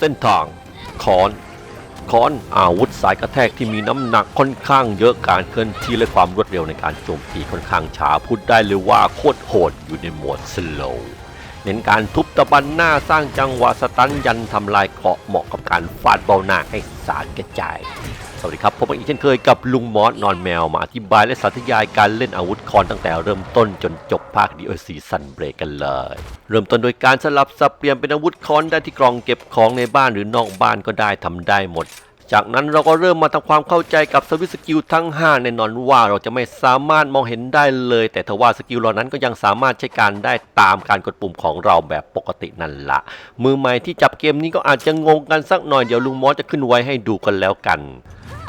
เส้นทางค้อนค้อนอาวุธสายกระแทกที่มีน้ำหนักค่อนข้างเยอะการเคลื่อนที่และความรวดเร็วในการโจมตีค่อนข้างช้าพูดได้เลยว่าโคตรโหดอยู่ในโหมดสโลว์เน้นการทุบตะบันหน้าสร้างจังหวะสตันยันทำลายเกราะเหมาะกับการฟาดเบาหน้าให้สารกระจาย สวัสดีครับพบกันอีกเช่นเคยกับลุงมอสนอนแมวมาอธิบายและสาธยายการเล่นอาวุธคอนตั้งแต่เริ่มต้นจนจบภาค DLC ซันเบรกกันเลย เริ่มต้นโดยการสลับสับเปลี่ยนเป็นอาวุธคอนได้ที่กล่องเก็บของในบ้านหรือนอกบ้านก็ได้ทำได้หมด จากนั้นเราก็เริ่มมาทำความเข้าใจกับสวิตสกิลทั้ง 5 แน่นอนว่าเราจะไม่สามารถมองเห็นได้เลย แต่ทว่าสกิลเหล่านั้นก็ยังสามารถใช้การได้ตามการกดปุ่มของเราแบบปกตินั่นละมือใหม่ที่จับเกมนี้ก็อาจจะงงกันสักหน่อยเดี๋ยวลุงมอสจะขึ้นไว้ให้ดูกันแล้วกัน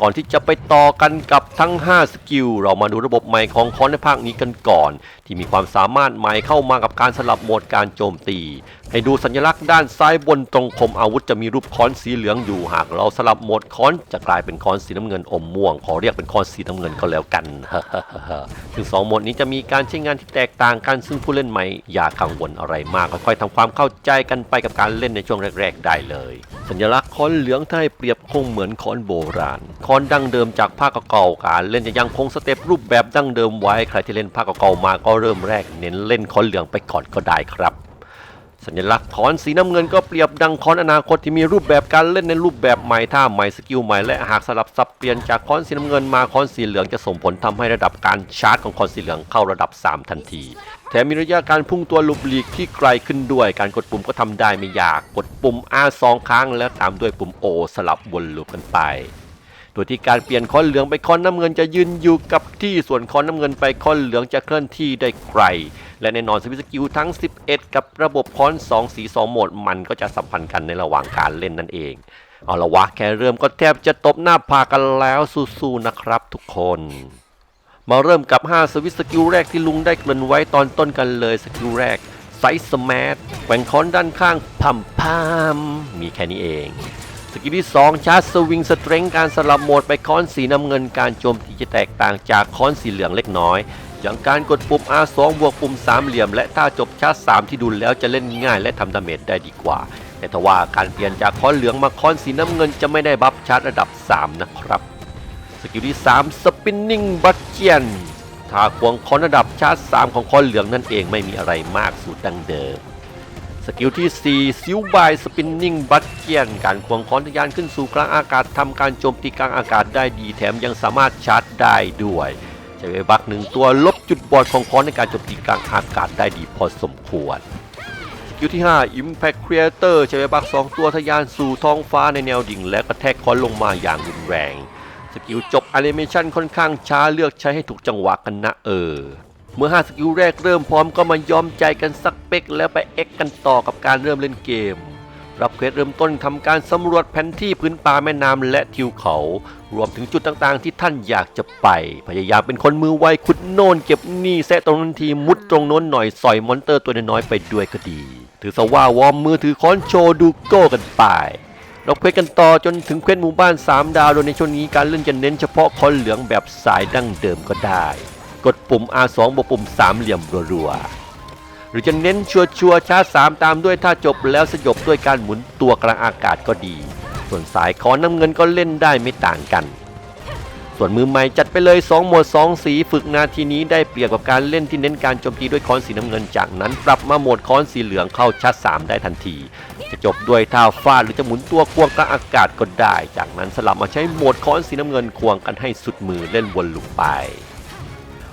ก่อนที่จะไปต่อกันกับทั้ง 5 สกิล เรามาดูระบบใหม่ของคอนในภาคนี้กันก่อน ที่มีความสามารถใหม่เข้ามากับการสลับโหมดการโจมตี ให้ดูสัญลักษณ์ด้านซ้ายบนตรงคมอาวุธจะมีรูปค้อนสีเหลืองอยู่หากเราสลับโหมดค้อนจะกลายเป็นค้อนสีน้ำเงินอมม่วง ขอเรียกเป็นค้อนสีน้ำเงินก็แล้วกันถึงสองโหมดนี้จะมีการใช้งานที่แตกต่างกันซึ่งผู้เล่นใหม่อย่ากังวลอะไรมากค่อยๆทำความเข้าใจกันไปกับการเล่นในช่วงแรก ๆ ได้เลย สัญลักษณ์ค้อนเหลืองถ้าให้เปรียบคงเหมือนค้อนโบราณค้อนดั้งเดิมจากภาคเก่าการเล่นจะยังคงสเต็ปรูปแบบดั้งเดิมไว้ใครที่เล่นภาคเก่ามาก็เริ่มแรกเน้นเล่นค้อนเหลืองไปก่อนก็ได้ครับ สัญลักษณ์ค้อนสีน้ำเงินก็เปรียบดังค้อนอนาคตที่มีรูปแบบการเล่นในรูปแบบใหม่ท่าใหม่สกิลใหม่และหากสลับสับเปลี่ยนจากค้อนสีน้ำเงินมาค้อนสีเหลืองจะส่งผลทำให้ระดับการชาร์จของค้อนสีเหลืองเข้าระดับ 3 ทันทีแถมมีระยะการพุ่งตัวลุบหลีกที่ไกลขึ้นด้วยการกดปุ่มก็ทำได้ไม่ยากกดปุ่ม R สองครั้งแล้วตามด้วยปุ่ม O สลับวนลูปกันไป โดยที่การเปลี่ยนคอนเหลืองไปคอนน้ำเงินจะยืนอยู่กับที่ส่วนคอนน้ำเงินไปคอนเหลืองจะเคลื่อนที่ได้ไกล และแน่นอนสวิตสกิลทั้ง 11 กับระบบคอน2สี2โหมดมันก็จะสัมพันธ์กันในระหว่างการเล่นนั่นเองเอาละวะแค่เริ่มก็แทบจะตบหน้าผากกันแล้วสู้ๆนะครับทุกคน มาเริ่มกับ 5 สวิตสกิลแรกที่ลุงได้เกริ่นไว้ตอนต้นกันเลยสกิลแรกไซส์สมาร์ทแกว่งค้อนด้านข้างพัมพามมีแค่นี้เอง สกิลที่ 2 ชาร์จสวิงสเตรงการสลับโหมดไปค้อนสีน้ำเงินการโจมตีจะแตกต่างจากค้อนสีเหลืองเล็กน้อย อย่างการกดปุ่ม R2 บวกปุ่มสามเหลี่ยม และถ้าจบชาร์จ3ที่ดูแล้วจะเล่นง่ายและทำดาเมจได้ดีกว่า แต่ทว่าการเปลี่ยนจากค้อนเหลืองมาค้อนสีน้ำเงินจะไม่ได้บัฟชาร์จระดับ 3 นะครับสกิลที่ 3 Spinning b u c k i a n ถ้าควงค้อนระดับชาร์จ3ของค้อนเหลืองนั่นเองไม่มีอะไรมากสูตรดังเดิม กิลที่ 4 ซิวบายสปินนิ่งบัตเกียน การควงค้อนทะยานขึ้นสู่กลางอากาศทำการโจมตีกลางอากาศได้ดีแถมยังสามารถชาร์จได้ด้วย ใช้เวบักหนึ่งตัวลบจุดบอดของค้อนในการโจมตีกลางอากาศได้ดีพอสมควรสกิลที่ 5 Impact Creator ใช้เวบัก 2 ตัวทะยานสู่ท้องฟ้าในแนวดิ่ง และกระแทกค้อนลงมาอย่างรุนแรง สกิลจบแอนิเมชันค่อนข้างช้าเลือกใช้ให้ถูกจังหวะกันนะเออ เมื่อ5สกิลแรกเริ่มพร้อมก็มายอมใจกันสักเป๊กแล้วไปเอ็กกันต่อกับการเริ่มเล่นเกม รับเควสเริ่มต้นทำการสำรวจแผนที่พื้นป่าแม่น้ำและทิวเขา รวมถึงจุดต่างๆ ที่ท่านอยากจะไป พยายามเป็นคนมือไวขุดโน่นเก็บนี่แซะตรงนั้นทีมุดตรงโน้นหน่อยสอยมอนเตอร์ตัวน้อยๆไปด้วยก็ดี ถือซะว่าวอร์มมือถือค้อนโชว์ดูโก้กันไปเราเควสกันต่อจนถึงเควสหมู่บ้าน 3 ดาวโดยในช่วงนี้การเล่นจะเน้นเฉพาะคอนเหลืองแบบสายดั้งเดิมก็ได้ กดปุ่ม R2 บวกปุ่มสามเหลี่ยมรัวๆ หรือจะเน้นชัวชัวร์ๆชาร์จสามตามด้วยถ้าจบแล้วสยบด้วยการหมุนตัวกลางอากาศก็ดี ส่วนสายคอน้ำเงินก็เล่นได้ไม่ต่างกัน ส่วนมือใหม่จัดไปเลย 2 หมด2 สีฝึกนาทีนี้ได้เปรียบกับการเล่นที่เน้นการโจมตีด้วยค้อนสีน้ำเงินจากนั้นปรับมาโหมดค้อนสีเหลืองเข้าชาร์จ3ได้ทันที จะจบด้วยท่าฟาดหรือจะหมุนตัวควงกลางอากาศก็ได้ จากนั้นสลับมาใช้โหมดค้อนสีน้ำเงินควงกันให้สุดมือเล่นวนลูปไป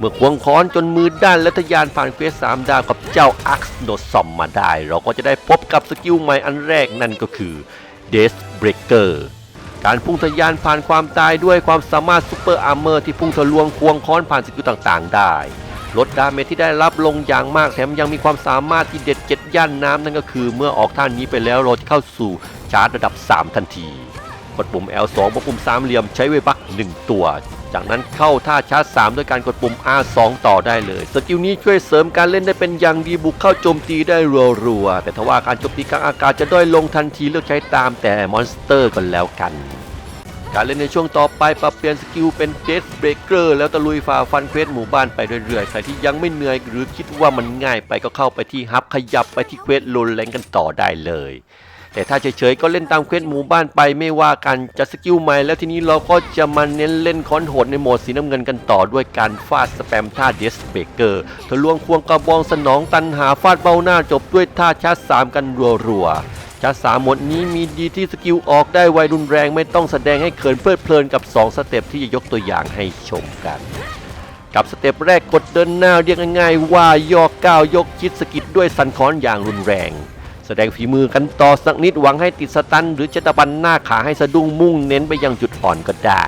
เมื่อควงค้อนจนมือด้านและทะยานผ่านเควสสามดาวกับเจ้าอักซ์โดซอมมาได้ เราก็จะได้พบกับสกิลใหม่อันแรกนั่นก็คือ Death Breaker การพุ่งทะยานผ่านความตายด้วยความสามารถซูเปอร์อาร์เมอร์ที่พุ่งทะลวงควงค้อนผ่านสกิลต่างๆ ได้ ลดดาเมจที่ได้รับลงอย่างมากแถมยังมีความสามารถที่เด็ดเจ็ดย่านน้ำนั่นก็คือ เมื่อออกท่านนี้ไปแล้วเราจะเข้าสู่ชาร์จระดับ 3 ทันที กดปุ่ม L2 บวกปุ่มสามเหลี่ยมใช้เวบัก1ตัว จากนั้นเข้าท่าชาร์จ 3 ด้วยการกดปุ่ม R2 ต่อได้เลย สกิลนี้ช่วยเสริมการเล่นได้เป็นอย่างดีบุกเข้าโจมตีได้รัวๆแต่ทว่าการโจมตีกลางอากาศจะด้อยลงทันทีเลือกใช้ตามแต่มอนสเตอร์กันแล้วกัน การเล่นในช่วงต่อไปปรับเปลี่ยนสกิลเป็น Death Breaker แล้วตะลุยฝ่าฟันเควสหมู่บ้านไปเรื่อยๆ ใครที่ยังไม่เหนื่อยหรือคิดว่ามันง่ายไปก็เข้าไปที่ฮับขยับไปที่เควสโลนแรงกันต่อได้เลย แต่ถ้าเฉยๆก็เล่นตามเควสหมู่บ้านไปไม่ว่ากันจะสกิลใหม่แล้วทีนี้เราก็จะมาเน้นเล่นคอนโหดในโหมดสีน้ำเงินกันต่อด้วยการฟาดสแปมท่าเดสเบเกอร์ทะลวงควงกระบองสนองตันหาฟาดเบ้าหน้าจบด้วยท่าชาร์จสามกันรัวๆชาร์จสามหมดนี้มีดีที่สกิลออกได้ไวรุนแรงไม่ต้องแสดงให้เขินเพลิดเพลินกับ 2 สเต็ปที่จะยกตัวอย่างให้ชมกัน กับสเต็ปแรกกดเดินหน้าเรียกง่ายๆว่ายอกก้าวยกชิดสกิดด้วยสันคอนอย่างรุนแรง แสดงฝีมือกันต่อสักนิดหวังให้ติดสตัน หรือจัตบันหน้าขาให้สะดุ้งมุ่งเน้นไปยังจุดอ่อนก็ได้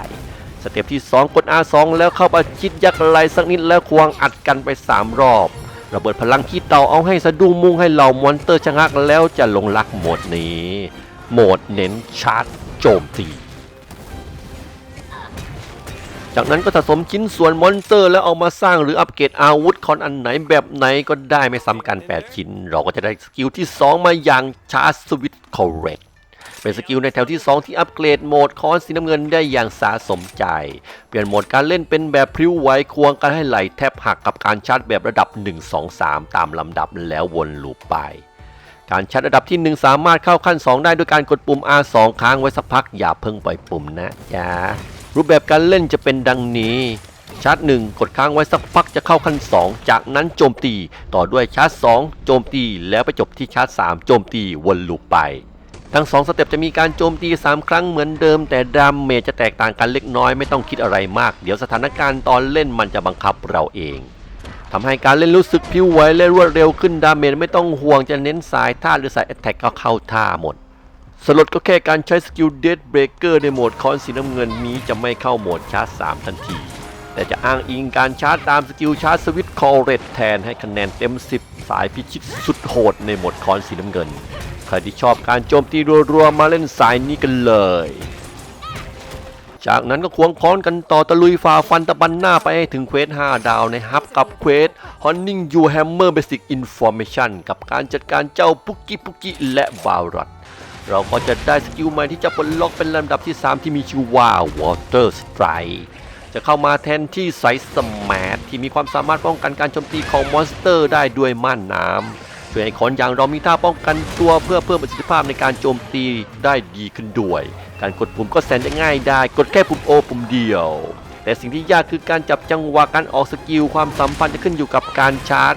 สเต็ปที่ 2 กด R2 แล้วเข้าประชิดยักษ์ไหลสักนิดแล้วควงอัดกันไป 3 รอบระเบิดพลังขี้เตาเอาให้สะดุ้งมุ่งให้เหล่ามอนเตอร์ชะงักแล้วจะลงลักโหมดนี้ โหมดเน้นชาร์จโจมตี จากนั้นก็สะสมชิ้นส่วนมอนสเตอร์ แล้วเอามาสร้างหรืออัปเกรดอาวุธคอนอันไหนแบบไหนก็ได้ไม่ซ้ำกัน 8 ชิ้น เราก็จะได้สกิลที่ 2 มาอย่างชาร์จสวิตคอร์เรกเป็นสกิลในแถวที่ 2 ที่อัปเกรดโหมดคอนสีน้ำเงินได้อย่างสาสมใจ เปลี่ยนโหมดการเล่นเป็นแบบพริ้วไหวควงกันให้ไหลแทบหักกับการชาร์จแบบระดับ 1 2 3 ตามลำดับแล้ววนลูปไปการชาร์จระดับที่ 1 สามารถเข้าขั้น 2 ได้ด้วยการกดปุ่ม R2 ค้างไว้สักพักอย่าเพิ่งปล่อยปุ่มนะจ๊ะ รูปแบบการเล่นจะเป็นดังนี้ ชาร์จ 1 กดค้างไว้สักพักจะเข้าขั้น 2 จากนั้นโจมตี ต่อด้วยชาร์จ 2 โจมตีแล้วไปจบที่ชาร์จ 3 โจมตีวนลูปไป ทั้ง 2 สเต็ปจะมีการโจมตี 3 ครั้งเหมือนเดิม แต่ดามเมจจะแตกต่างกันเล็กน้อยไม่ต้องคิดอะไรมาก เดี๋ยวสถานการณ์ตอนเล่นมันจะบังคับเราเองทำให้การเล่นรู้สึกพิ้วไหวและรวดเร็วขึ้นดาเมจไม่ต้องห่วงจะเน้นสายท่าหรือสายแอตแทกก็เข้าท่าหมด สลดก็แค่การใช้สกิลเดดเบรกเกอร์ในโหมดคอนสีน้ำเงินนี้จะไม่เข้าโหมดชาร์จ 3 ทันที แต่จะอ้างอิงการชาร์จตามสกิลชาร์จสวิตคอร์เรตแทนให้คะแนนเต็ม 10 สายพิชิตสุดโหดในโหมดคอนสีน้ำเงิน ใครที่ชอบการโจมตีรัวๆมาเล่นสายนี้กันเลย จากนั้นก็ควงค้อนกันต่อตะลุยฝ่าฟันตะบันหน้าไปให้ถึงเควส 5 ดาวในฮับกับเควส Hunting You Hammer Basic Information กับการจัดการเจ้าปุกกิปุกกิและบารัต เราก็จะได้สกิลใหม่ที่จะปลดล็อกเป็นลำดับที่ 3 ที่มีชื่อว่า Water Strike จะเข้ามาแทนที่ไซส์สมาร์ทที่มีความสามารถป้องกันการโจมตีของมอนสเตอร์ได้ด้วยม่านน้ำช่วยให้ขอนอย่างเรามีท่าป้องกันตัวเพื่อเพิ่มประสิทธิภาพในการโจมตีได้ดีขึ้นด้วย การกดปุ่มก็แสนจะง่ายได้ กดแค่ปุ่ม O ปุ่มเดียว แต่สิ่งที่ยากคือการจับจังหวะการออกสกิลความสัมพันธ์จะขึ้นอยู่กับการชาร์จ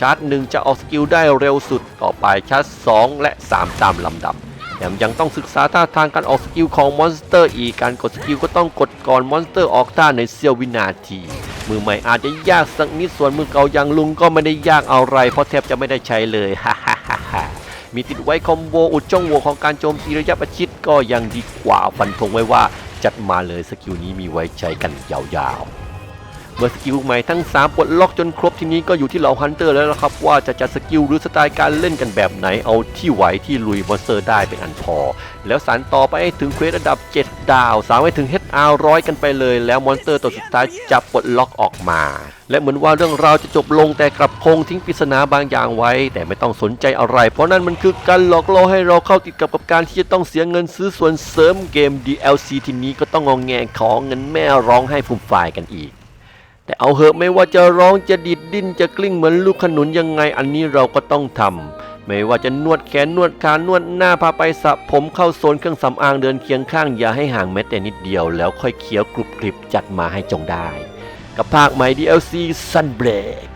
ชาร์จหนึ่งจะออกสกิลได้เร็วสุด ต่อไปชาร์จ 2 และ 3 ตามลำดับแถมยังต้องศึกษาท่าทางการออกสกิลของมอนสเตอร์อีกการกดสกิลก็ต้องกดก่อนมอนสเตอร์ออกท่าในเสี้ยววินาที มือใหม่อาจจะยากสักนิดส่วนมือเก่าอย่างลุงก็ไม่ได้ยากอะไร เพราะแทบจะไม่ได้ใช้เลยฮ่าฮ่าฮ่าฮ่ามีติดไว้คอมโบอุดช่องโหว่ของการโจมตีระยะประชิดก็ยังดีกว่าฟันธงไว้ว่าจัดมาเลยสกิลนี้มีไว้ใช้กันยาวๆ เมื่อสกิลใหม่ทั้ง 3 ปลดล็อกจนครบทีนี้ก็อยู่ที่เหล่าฮันเตอร์แล้วละครับ ว่าจะจัดสกิลหรือสไตล์การเล่นกันแบบไหนเอาที่ไหวที่ลุยมอนสเตอร์ได้เป็นอันพอ แล้วสานต่อไปให้ถึงเควสระดับ 7 ดาวสามไว้ถึง HR ร้อยกันไปเลย แล้วมอนสเตอร์ตัวสุดท้ายจะปลดล็อกออกมา และเหมือนว่าเรื่องราวจะจบลงแต่กลับคงทิ้งปริศนาบางอย่างไว้ แต่ไม่ต้องสนใจอะไร เพราะนั่นมันคือการหลอกล่อให้เราเข้าติดกับกับการที่จะต้องเสียเงินซื้อส่วนเสริมเกม DLC ทีนี้ก็ต้องงองแงของเงินแม่ร้องให้ฟุ่มฝ่ายกันอีก แต่เอาเหอะไม่ว่าจะร้องจะดิดดิ้นจะกลิ้งเหมือนลูกขนุนยังไงอันนี้เราก็ต้องทำไม่ว่าจะนวดแขนนวดขานวดหน้าพาไปสระผมเข้าโซนเครื่องสำอางเดินเคียงข้างอย่าให้ห่างแม้แต่นิดเดียวแล้วค่อยเคี้ยวกรุบกริบจัดมาให้จงได้ กับภาคใหม่ DLC Sunbreak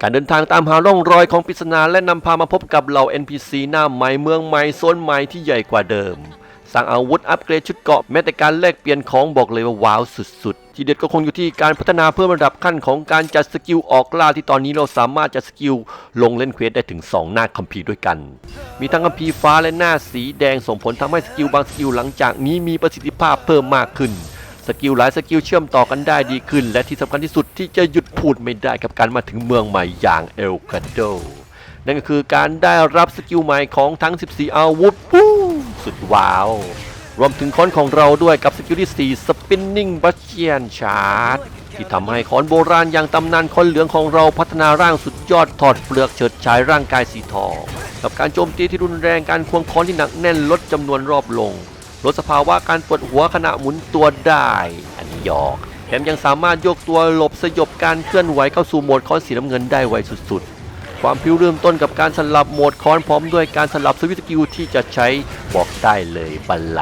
การเดินทางตามหาร่องรอยของปริศนาและนำพามาพบกับเหล่า NPC หน้าใหม่เมืองใหม่โซนใหม่ที่ใหญ่กว่าเดิม สั่งอาวุธอัปเกรดชุดเกราะแม้แต่การแลกเปลี่ยนของบอกเลยว่าว้าวสุดๆ ที่เด็ดก็คงอยู่ที่การพัฒนาเพิ่มระดับขั้นของการจัดสกิลออกล่าที่ตอนนี้เราสามารถจัดสกิลลงเล่นเควสได้ถึง 2 หน้าคัมภีร์ด้วยกัน มีทั้งคัมภีร์ฟ้าและหน้าสีแดงส่งผลทำให้สกิลบางสกิลหลังจากนี้มีประสิทธิภาพเพิ่มมากขึ้นสกิลหลายสกิลเชื่อมต่อกันได้ดีขึ้น และที่สำคัญที่สุดที่จะหยุดพูดไม่ได้กับการมาถึงเมืองใหม่อย่างเอลคาโดนั่นก็คือการได้รับสกิลใหม่ของทั้ง 14 อาวุธ สุดว้าว รวมถึงค้อนของเราด้วยกับสกิลที่ 4 Spinning b a s t i a n Charge ที่ทำให้ค้อนโบราณอย่างตำนานค้อนเหลืองของเราพัฒนาร่างสุดยอดถอดเปลือกเฉิดฉายร่างกายสีทอง กับการโจมตีที่รุนแรงการควงค้อนที่หนักแน่นลดจำนวนรอบลง ลดสภาวะการปวดหัวขณะหมุนตัวได้ อันนี้ยอกแถมยังสามารถโยกตัวหลบสยบการเคลื่อนไหวเข้าสู่โหมดค้อนสีน้ำเงินได้ไวสุดๆ ความพิ้วเริ่มต้นกับการสลับโหมดคอนพร้อมด้วยการสลับสวิตสกิลที่จะใช้บอกได้เลยบันไล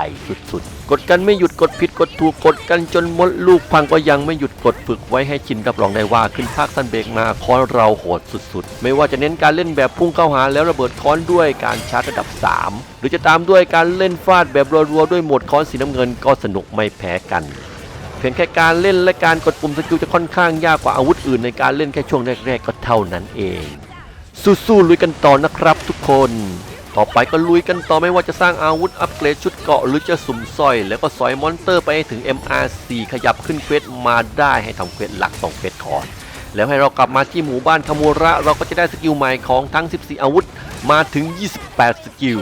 สุดๆ กดกันไม่หยุดกดผิดกดถูกกดกันจนมดลูกพังก็ยังไม่หยุดกดฝึกไว้ให้ชินรับรองได้ว่าขึ้นภาคสั้นเบรกมาคอนเราโหดสุดๆ ไม่ว่าจะเน้นการเล่นแบบพุ่งเข้าหาแล้วระเบิดคอนด้วยการชาร์จระดับ 3 หรือจะตามด้วยการเล่นฟาดแบบรัวๆด้วยโหมดคอนสีน้ำเงินก็สนุกไม่แพ้กันเพียงแค่การเล่นและการกดปุ่มสกิลจะค่อนข้างยากกว่าอาวุธอื่นในการเล่นแค่ช่วงแรก ๆ ก็เท่านั้นเอง สู้ๆลุยกันต่อนะครับทุกคน ต่อไปก็ลุยกันต่อไม่ว่าจะสร้างอาวุธอัปเกรดชุดเกราะหรือจะสุ่มสร้อย แล้วก็สอยมอนเตอร์ไปให้ถึง MR4 ขยับขึ้นเควสมาได้ให้ทำเควสหลัก2เควสก่อนแล้วให้เรากลับมาที่หมู่บ้านคามูระ เราก็จะได้สกิลใหม่ของทั้ง 14 อาวุธมาถึง 28 สกิล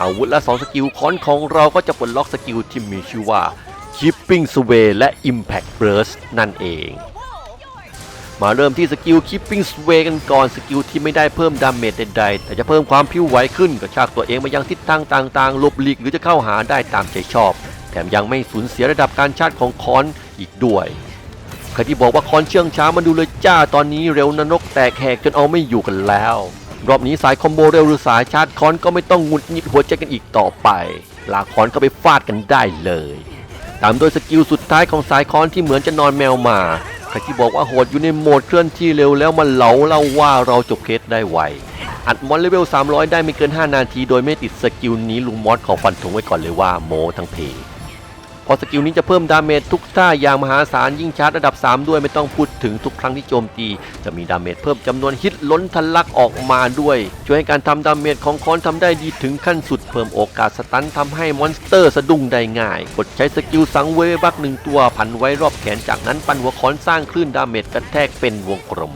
อาวุธละ 2 สกิลคอนของเราก็จะปลดล็อกสกิลที่มีชื่อว่า Keeping Sway และ Impact Burst นั่นเอง มาเริ่มที่สกิล Keeping Sway กันก่อนสกิลที่ไม่ได้เพิ่มดาเมจใดๆ แต่จะเพิ่มความพิ้วไหวขึ้นกระชากตัวเองมายังทิศทางต่างๆหลบหลีกหรือจะเข้าหาได้ตามใจชอบ แถมยังไม่สูญเสียระดับการชาร์จของคอนอีกด้วยใครที่บอกว่าคอนเชื่องช้ามาดูเลยจ้าตอนนี้เร็วนรกแตกแหกจนเอาไม่อยู่กันแล้ว รอบนี้สายคอมโบเร็วหรือสายชาร์จคอนก็ไม่ต้องงุดหงิดหัวใจกันอีกต่อไป ลากคอนก็ไปฟาดกันได้เลย ตามด้วยสกิลสุดท้ายของสายคอนที่เหมือนจะนอนแมวมา รที่บอกว่าโหดอยู่ในโหมดเคลื่อนที่เร็วแล้วมันเหลาเล่าว่าเราจบเคสได้ไว อัดมอนเลเวล 300 ได้ไม่เกิน 5 นาที โดยไม่ติดสกิลนี้ลุงมอสขอฟันธงไว้ก่อนเลยว่าโมทั้งเพ พอสกิลนี้จะเพิ่มดาเมจทุกท่าอย่างมหาศาลยิ่งชาร์จระดับ 3 ด้วยไม่ต้องพูดถึงทุกครั้งที่โจมตี จะมีดาเมจเพิ่มจำนวนฮิตล้นทะลักออกมาด้วย ช่วยให้การทำดาเมจของคอนทำได้ดีถึงขั้นสุด เพิ่มโอกาสสตันทำให้มอนสเตอร์สะดุ้งได้ง่าย กดใช้สกิลสังเวบักหนึ่งตัวพันไว้รอบแขนจากนั้นปันหัวคอนสร้างคลื่นดาเมจกระแทกเป็นวงกลม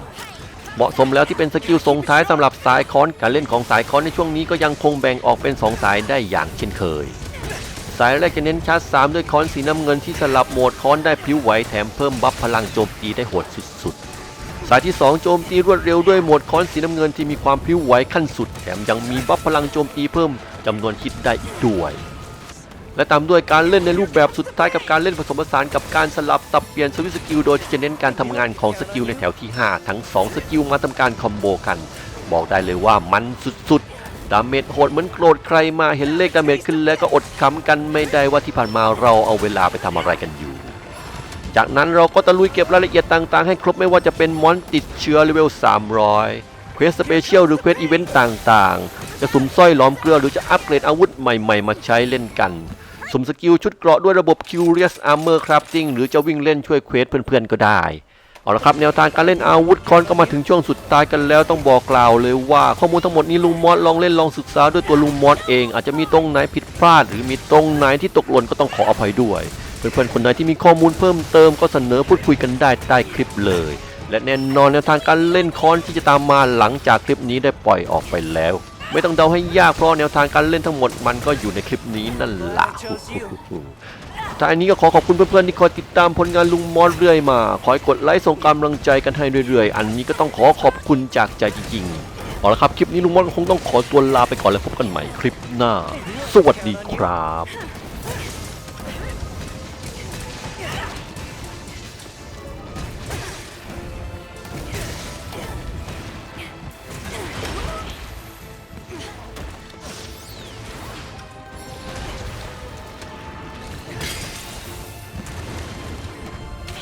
เหมาะสมแล้วที่เป็นสกิลส่งท้ายสำหรับสายคอนการเล่นของสายคอนในช่วงนี้ก็ยังคงแบ่งออกเป็น 2 สายได้อย่างเช่นเคย สายแรกจะเน้นชาร์จ3ด้วยคอนสีน้ำเงินที่สลับโหมดคอนได้พลิ้วไหวแถมเพิ่มบัฟพลังโจมตีได้โหดสุดๆ สายที่ 2 โจมตีรวดเร็วด้วยโหมดคอนสีน้ำเงินที่มีความพลิ้วไหวขั้นสุด แถมยังมีบัฟพลังโจมตีเพิ่มจำนวนคิดได้อีกด้วยและตามด้วยการเล่นในรูปแบบสุดท้ายกับการเล่นผสมผสานกับการสลับสับเปลี่ยนสวิตสกิลโดยที่จะเน้นการทำงานของสกิลในแถวที่ 5 ทั้ง 2 สกิลมาทำการคอมโบกัน บอกได้เลยว่ามันสุดๆ ดาเมจโหดเหมือนโกรธใครมาเห็นเลขดาเมจขึ้นแล้วก็อดขำกันไม่ได้ว่าที่ผ่านมาเราเอาเวลาไปทำอะไรกันอยู่ จากนั้นเราก็ตะลุยเก็บรายละเอียดต่าง ๆ ให้ครบไม่ว่าจะเป็นมอนติดเชื้อเลเวล 300 เควสสเปเชียลหรือเควสอีเวนต์ต่างๆ จะสุ่มสร้อยหล้อมเกลือหรือจะอัปเกรดอาวุธใหม่ ๆ มาใช้เล่นกันสุ่มสกิลชุดเกราะด้วยระบบ Curious Armor Crafting หรือจะวิ่งเล่นช่วยเควสเพื่อนๆก็ได้ เอาละครับแนวทางการเล่นอาวุธคอนก็มาถึงช่วงสุดท้ายกันแล้วต้องบอกกล่าวเลยว่าข้อมูลทั้งหมดนี้ลุงมอสลองเล่นลองศึกษาด้วยตัวลุงมอสเอง อาจจะมีตรงไหนผิดพลาด หรือมีตรงไหนที่ตกหล่นก็ต้องขออภัยด้วยเพื่อนๆคนไหนที่มีข้อมูลเพิ่มเติมก็เสนอพูดคุยกันได้ใต้คลิปเลย และแน่นอนแนวทางการเล่นคอนที่จะตามมาหลังจากคลิปนี้ได้ปล่อยออกไปแล้ว ไม่ต้องเดาให้ยากเพราะแนวทางการเล่นทั้งหมดมันก็อยู่ในคลิปนี้นั่นแหละ ท้ายนี้ก็ขอขอบคุณเพื่อนๆที่คอยติดตามผลงานลุงมอสเรื่อยมา คอยกดไลค์ส่งกำลังใจกันให้เรื่อยๆ อันนี้ก็ต้องขอขอบคุณจากใจจริงๆเอาละครับ คลิปนี้ลุงมอสคงต้องขอตัวลาไปก่อนแล้วพบกันใหม่คลิปหน้า สวัสดีครับ